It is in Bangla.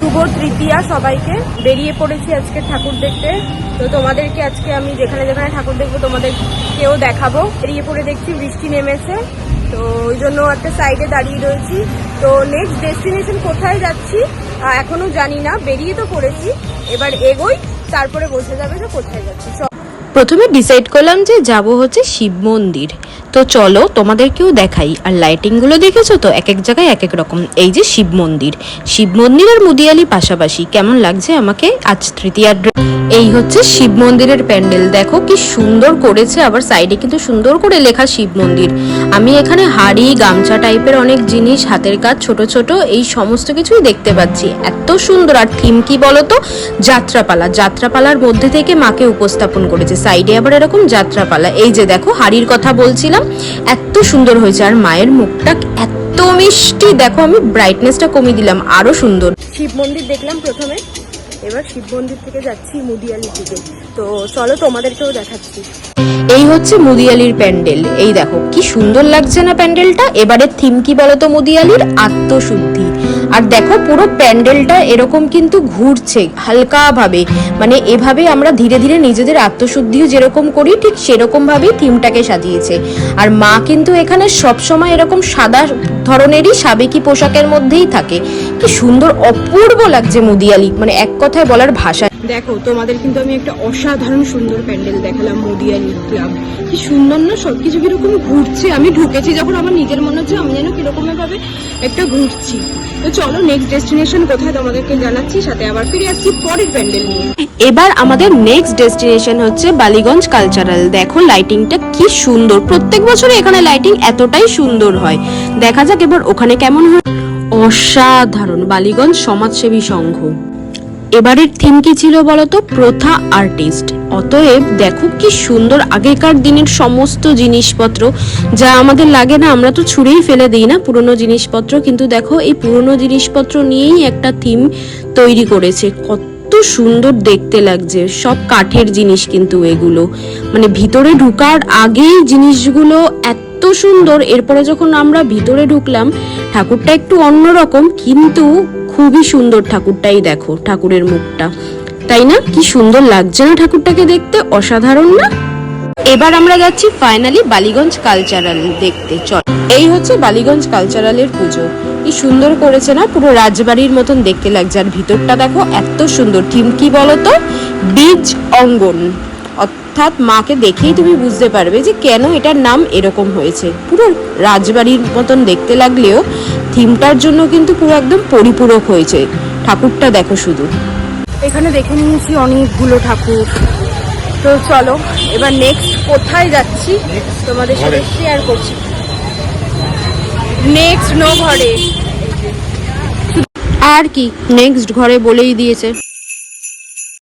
শুভ তৃতীয়া সবাইকে। বেরিয়ে পড়েছি আজকে ঠাকুর দেখতে। তো তোমাদেরকে আজকে আমি যেখানে যেখানে ঠাকুর দেখব তোমাদেরকেও দেখাবো। বেরিয়ে পড়ে দেখছি, বৃষ্টি নেমেছে। তো ওই জন্য একটা সাইডে দাঁড়িয়ে রয়েছি। তো নেক্সট ডেস্টিনেশন কোথায় যাচ্ছি এখনও জানি না। বেরিয়ে তো পড়েছি। এবার এগোই, তারপরে বোঝা যাবে যে কোথায় যাচ্ছি। প্রথমে ডিসাইড করলাম যে যাব হচ্ছে শিব মন্দির। তো চলো তোমাদেরকেও দেখাই। আর লাইটিংগুলো দেখেছ তো? এক এক জায়গায় এক এক রকম। এই যে শিব মন্দির। শিব মন্দির আর মুদিয়ালি পাশাপাশি। কেমন লাগছে আমাকে? আজ তৃতীয়ার এই হচ্ছে শিব মন্দিরের প্যান্ডেল। দেখো কি সুন্দর করেছে। আবার সাইডে কিন্তু সুন্দর করে লেখা শিব মন্দির। আমি এখানে হাড়ি, গামছা টাইপের অনেক জিনিস, হাতের কাজ, ছোট ছোট, এই সমস্ত কিছুই দেখতে পাচ্ছি। এত সুন্দর। আর থিম কি বলতো? যাত্রাপালা। যাত্রাপালার মধ্যে থেকে মাকে উপস্থাপন করেছে। সাইডে আবার এরকম যাত্রাপালা। এই যে দেখো, হাড়ির কথা বলছিলাম। এত সুন্দর হয়েছে আর মায়ের মুখটা এত মিষ্টি। দেখো আমি ব্রাইটনেসটা কমিয়ে দিলাম আরও সুন্দর। শিব মন্দির দেখলাম প্রথমে। এবার শিব মন্দির থেকে যাচ্ছি মুদিয়ালির দিকে। তো চলো তোমাদেরকেও দেখাচ্ছি। এই হচ্ছে মুদিয়ালির প্যান্ডেল। এই দেখো কি সুন্দর লাগছে না প্যান্ডেলটা? এবারে থিম কি বলতো মুদিয়ালির? আত্মশুদ্ধি। আর দেখো পুরো প্যান্ডেলটা এরকম কিন্তু ঘুরছে হালকাভাবে। মানে এভাবে আমরা ধীরে ধীরে নিজেদের আত্মশুদ্ধিও যেরকম করি, ঠিক সেরকমভাবেই থিমটাকে সাজিয়েছে। আর মা কিন্তু এখানে সবসময় এরকম সাদা ধরনেরই সাবেকি পোশাকের মধ্যেই থাকে। কি সুন্দর, অপূর্ব লাগছে মুদিয়ালি। মানে এক কথায় বলার ভাষা দেখো, তোমাদের কিন্তু আমি একটা অসাধারণ সুন্দর প্যান্ডেল দেখালাম মুদিয়ালি ক্লাব। কি সুন্দর না, সবকিছু কীরকম ঘুরছে। আমি ঢুকেছি যখন আমার নিজের মনে হচ্ছে আমি যেন কীরকম ভাবে একটা ঘুরছি। তো চলো নেক্সট ডেস্টিনেশন কোথায় তোমাদেরকে জানাচ্ছি, সাথে আবার ফিরে আসছি পরের প্যান্ডেল নিয়ে। এবার আমাদের নেক্সট ডেস্টিনেশন হচ্ছে বালিগঞ্জ কালচারাল দেখো লাইটিংটা কি সুন্দর। প্রত্যেক বছর এখানে লাইটিং এতটাই সুন্দর হয়। দেখা যাক এবার ওখানে কেমন হয়। অসাধারণ, বালিগঞ্জ সমাজসেবী সংঘ। এবারের থিম কি ছিল বলতো? প্রথা আর্টিস্ট অতএব দেখো কি সুন্দর আগেকার দিনের সমস্ত জিনিসপত্র, যা আমাদের লাগে না, আমরা তো ছুঁড়েই ফেলে দিই না পুরনো জিনিসপত্র, কিন্তু দেখো এই পুরনো জিনিসপত্র নিয়েই একটা থিম তৈরি করেছে। কত সুন্দর দেখতে লাগছে, সব কাঠের জিনিস কিন্তু এগুলো। মানে ভিতরে ঢুকার আগেই জিনিসগুলো সুন্দর। এরপরে যখন আমরা ভিতরে ঢুকলাম, ঠাকুরটা একটু অন্যরকম কিন্তু খুবই সুন্দর ঠাকুরটাই দেখো, ঠাকুরের মুখটা। তাই না? কি সুন্দর লাগছে না ঠাকুরটাকে দেখতে? অসাধারণ না? এবার আমরা যাচ্ছি ফাইনালি বালিগঞ্জ কালচারাল দেখতে। চল। এই হচ্ছে বালিগঞ্জ কালচারালের পুজো। কি সুন্দর করেছে না? পুরো রাজবাড়ির মতন দেখতে লাগছে। আর ভিতরটা দেখো, এত সুন্দর। থিম কি বলতো? বীজ অঙ্গন। অর্থাৎ মাকে দেখেই তুমি বুঝতে পারবে যে কেন এটার নাম এরকম হয়েছে। পুরো রাজবাড়ির মতন দেখতে লাগলেও থিমটার জন্য কিন্তু পুরো একদম পরিপূরক হয়েছে। ঠাকুরটা দেখো শুধু। এখানে দেখে নিয়েছি অনেকগুলো ঠাকুর। তো চলো এবার নেক্সট কোথায় যাচ্ছি? তোমাদের সাথে শেয়ার করছি। নেক্সট নো ঘরে। আর কি নেক্সট ঘরে বলেই দিয়েছে।